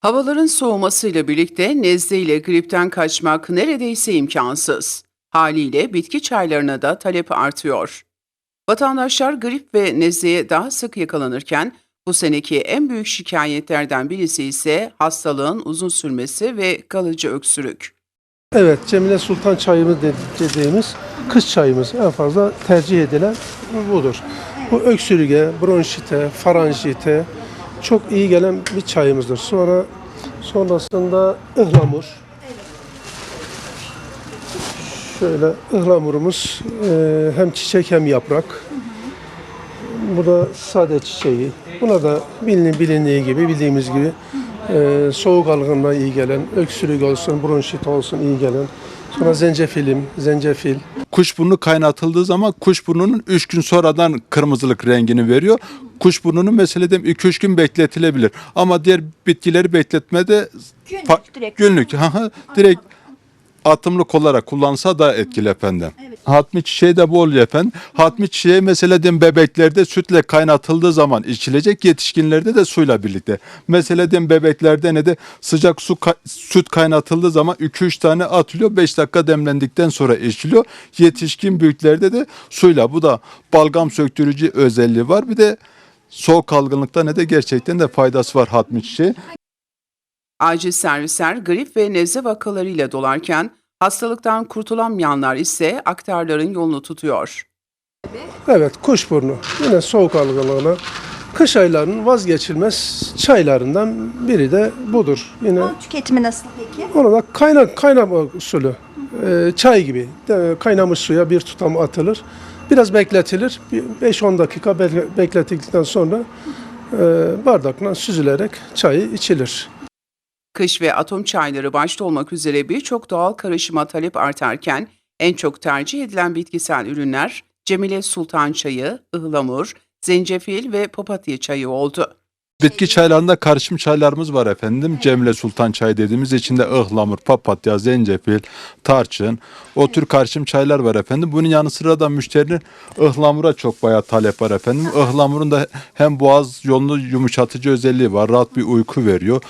Havaların soğumasıyla birlikte nezle ile gripten kaçmak neredeyse imkansız. Haliyle bitki çaylarına da talep artıyor. Vatandaşlar grip ve nezleye daha sık yakalanırken bu seneki en büyük şikayetlerden birisi ise hastalığın uzun sürmesi ve kalıcı öksürük. Evet, Cemile Sultan çayımız de- dediğimiz kış çayımız en fazla tercih edilen budur. Bu öksürüğe, bronşite, faranjite çok iyi gelen bir çayımızdır. Sonra sonrasında ıhlamur. Şöyle ıhlamurumuz e, hem çiçek hem yaprak. Bu da sade çiçeği. Buna da bilin, bilindiği gibi, bildiğimiz gibi e, soğuk algınlığa iyi gelen, öksürük olsun, bronşit olsun iyi gelen. Sonra zencefilim, zencefil. Kuşburnu kaynatıldığı zaman kuşburnunun 3 gün sonradan kırmızılık rengini veriyor. Kuşburnunun mesela diyelim 2-3 gün bekletilebilir. Ama diğer bitkileri bekletmede Günlük, direkt. hı, direkt atımlık olarak kullansa daha etkili efendim. Hatmi çiçeği de oluyor efendim. Hatmi çiçeği mesela diyelim bebeklerde sütle kaynatıldığı zaman içilecek, yetişkinlerde de suyla birlikte. Mesela diyelim bebeklerde ne de sıcak su ka- süt kaynatıldığı zaman 2-3 tane atılıyor, 5 dakika demlendikten sonra içiliyor. Yetişkin büyüklerde de suyla. Bu da balgam söktürücü özelliği var. Bir de soğuk algınlıkta ne de gerçekten de faydası var hatmi çiçeği. Acil servisler grip ve nezle vakalarıyla dolarken hastalıktan kurtulamayanlar ise aktarların yolunu tutuyor. Evet, kuşburnu. Yine soğuk algınlığına. Kış aylarının vazgeçilmez çaylarından biri de budur. Yine Onun tüketimi nasıl peki? Onu da kaynak kaynama usulü. Ee, çay gibi. De- Kaynamış suya bir tutam atılır. Biraz bekletilir. Bir 5-10 dakika be- bekletildikten sonra e, bardakla süzülerek çayı içilir. Kış ve atom çayları başta olmak üzere birçok doğal karışıma talep artarken en çok tercih edilen bitkisel ürünler Cemile Sultan çayı, ıhlamur, zencefil ve papatya çayı oldu. Bitki çaylarında karışım çaylarımız var efendim. Cemile Sultan çayı dediğimiz içinde ıhlamur, papatya, zencefil, tarçın o tür karışım çaylar var efendim. Bunun yanı sıra da müşterinin ıhlamura çok bayağı talep var efendim. Ihlamurun da hem boğaz yolunu yumuşatıcı özelliği var. Rahat bir uyku veriyor.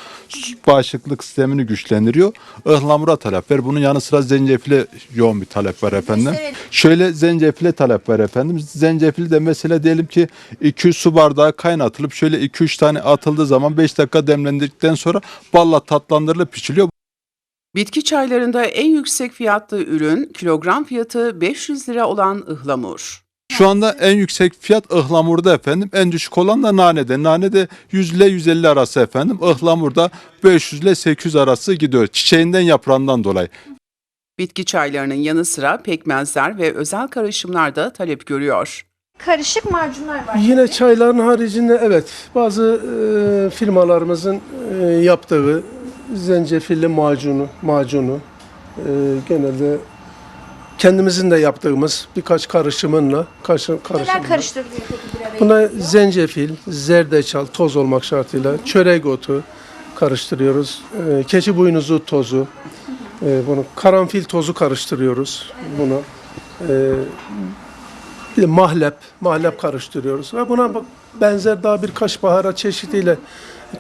Bağışıklık sistemini güçlendiriyor. Ihlamura talep var. Bunun yanı sıra zencefile yoğun bir talep var efendim. Gösterelim. Şöyle zencefile talep var efendim. Zencefil de mesela diyelim ki 2 su bardağı kaynatılıp şöyle 2-3 tane atıldığı zaman 5 dakika demlendikten sonra balla tatlandırılıp içiliyor. Bitki çaylarında en yüksek fiyatlı ürün kilogram fiyatı 500 lira olan ıhlamur. Şu anda en yüksek fiyat ıhlamurda efendim. En düşük olan da nanede. Nanede 100 ile 150 arası efendim. Ihlamurda 500 ile 800 arası gidiyor. Çiçeğinden yaprağından dolayı. Bitki çaylarının yanı sıra pekmezler ve özel karışımlar da talep görüyor. Karışık macunlar var. Yine çayların haricinde evet bazı e, firmalarımızın e, yaptığı zencefilli macunu, macunu e, genelde kendimizin de yaptığımız birkaç karışımınla karşı, karışımla. Neler karıştırılıyor peki bir araya? Buna zencefil, zerdeçal toz olmak şartıyla çörek otu karıştırıyoruz. Ee, keçi boynuzu tozu, e, bunu karanfil tozu karıştırıyoruz. Bunu e, bir de mahlep, mahlep karıştırıyoruz ve buna benzer daha birkaç baharat çeşidiyle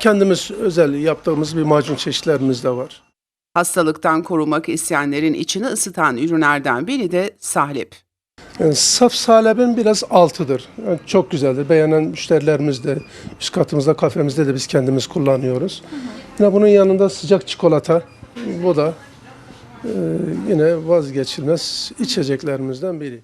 kendimiz özel yaptığımız bir macun çeşitlerimiz de var. Hastalıktan korunmak isteyenlerin içini ısıtan ürünlerden biri de sahlep. Yani saf salebin biraz altıdır. Yani çok güzeldir. Beğenen müşterilerimiz de üst katımızda kafemizde de biz kendimiz kullanıyoruz. Yine bunun yanında sıcak çikolata. Bu da e, yine vazgeçilmez içeceklerimizden biri.